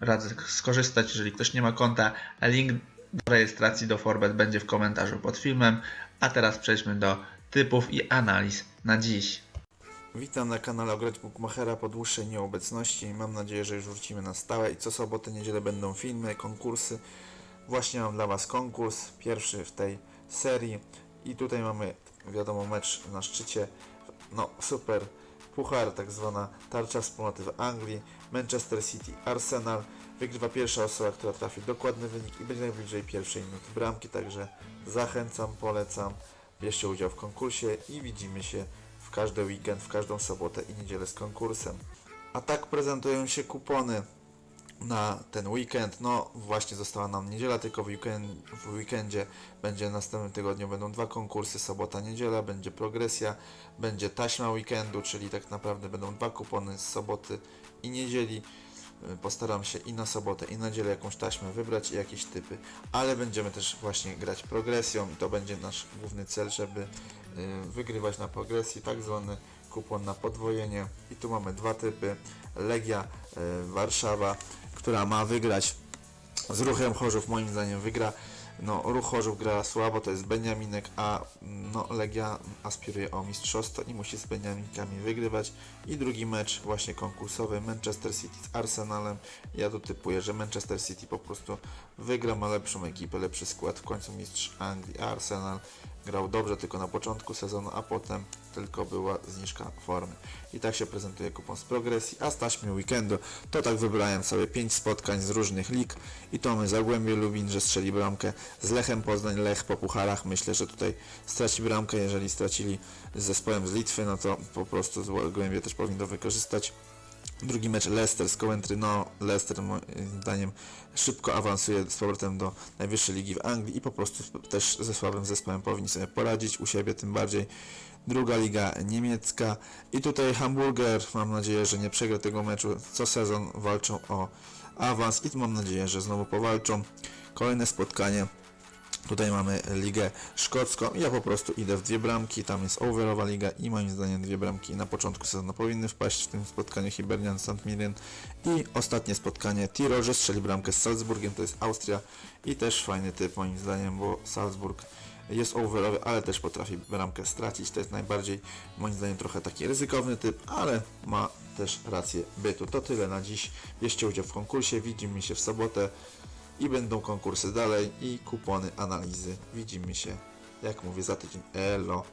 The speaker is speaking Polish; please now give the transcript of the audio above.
Radzę skorzystać, jeżeli ktoś nie ma konta. Link do rejestracji do Forbet będzie w komentarzu pod filmem. A teraz przejdźmy do typów i analiz na dziś. Witam na kanale Ograć Bookmachera po dłuższej nieobecności. Mam nadzieję, że już wrócimy na stałe i co sobotę, niedzielę będą filmy, konkursy. Właśnie mam dla Was konkurs, pierwszy w tej serii. I tutaj mamy, wiadomo, mecz na szczycie. No, super. Puchar, tak zwana tarcza wspólnoty w Anglii. Manchester City, Arsenal. Wygrywa pierwsza osoba, która trafi dokładny wynik i będzie najbliżej pierwszej minuty bramki. Także zachęcam, polecam. Bierzcie udział w konkursie i widzimy się w każdy weekend, w każdą sobotę i niedzielę z konkursem. A tak prezentują się kupony na ten weekend. No właśnie została nam niedziela, tylko w, weekend, w weekendzie będzie następnym tygodniu będą dwa konkursy, sobota, niedziela, będzie progresja, będzie taśma weekendu, czyli tak naprawdę będą dwa kupony z soboty i niedzieli. Y, Postaram się i na sobotę, i na niedzielę jakąś taśmę wybrać i jakieś typy, ale będziemy też właśnie grać progresją i to będzie nasz główny cel, żeby y, wygrywać na progresji, tak zwany kupon na podwojenie. I tu mamy dwa typy. Legia y, Warszawa, która ma wygrać z ruchem Chorzów, moim zdaniem wygra. No, ruch Chorzów gra słabo, to jest Beniaminek, a no, Legia aspiruje o mistrzostwo i musi z Beniaminkami wygrywać. I drugi mecz właśnie konkursowy Manchester City z Arsenalem. Ja tu typuję, że Manchester City po prostu wygra, ma lepszą ekipę, lepszy skład. W końcu mistrz Anglii, Arsenal grał dobrze tylko na początku sezonu, a potem tylko była zniżka formy. I tak się prezentuje kupon z progresji, a z taśmy weekendu to tak wybrałem sobie 5 spotkań z różnych lig i to mamy Zagłębie Lubin, że strzeli bramkę z Lechem Poznań, Lech po pucharach, myślę, że tutaj straci bramkę, jeżeli stracili z zespołem z Litwy, no to po prostu Zagłębie też powinno wykorzystać. Drugi mecz Leicester z Coventry, no Leicester moim zdaniem szybko awansuje z powrotem do najwyższej ligi w Anglii i po prostu też ze słabym zespołem powinni sobie poradzić, u siebie tym bardziej. Druga liga niemiecka. I tutaj Hamburger, mam nadzieję, że nie przegra tego meczu, co sezon walczą o awans i mam nadzieję, że znowu powalczą. Kolejne spotkanie Tutaj mamy ligę szkocką. Ja po prostu idę w dwie bramki. Tam jest overowa liga i moim zdaniem dwie bramki na początku sezonu powinny wpaść w tym spotkaniu Hibernian St. Mirren. I ostatnie spotkanie Tirol, strzeli bramkę z Salzburgiem, to jest Austria i też fajny typ moim zdaniem, bo Salzburg jest overowy, ale też potrafi bramkę stracić. To jest najbardziej moim zdaniem trochę taki ryzykowny typ, ale ma też rację bytu. To tyle na dziś. Bierzcie udział w konkursie. Widzimy się w sobotę i będą konkursy dalej i kupony, analizy. Widzimy się, jak mówię, za tydzień. Elo.